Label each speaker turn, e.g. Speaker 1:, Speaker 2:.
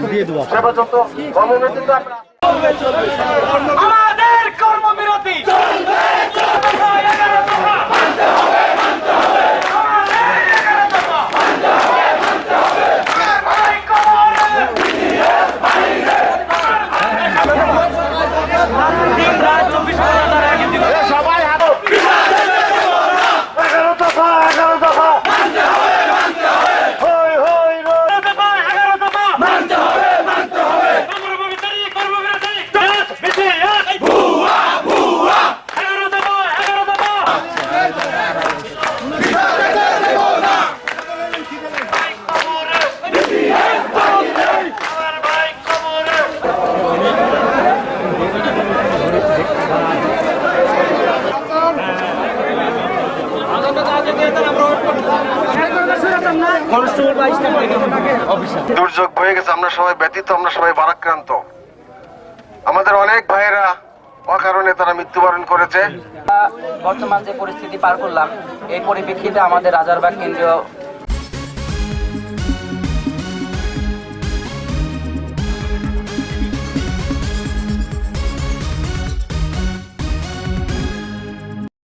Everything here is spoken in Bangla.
Speaker 1: কৃতজ্ঞতা ব্যক্ত দুর্যোগ হয়ে গেছে, আমরা সবাই ব্যতীত, আমরা সবাই বারাক্রান্ত আমাদের অনেক ভাইয়েরা অকারণে তারা মৃত্যুবরণ করেছে।
Speaker 2: বর্তমান যে পরিস্থিতি পার করলাম, এই পরিপ্রেক্ষিতে আমাদের রাজারবাগ কেন্দ্রীয়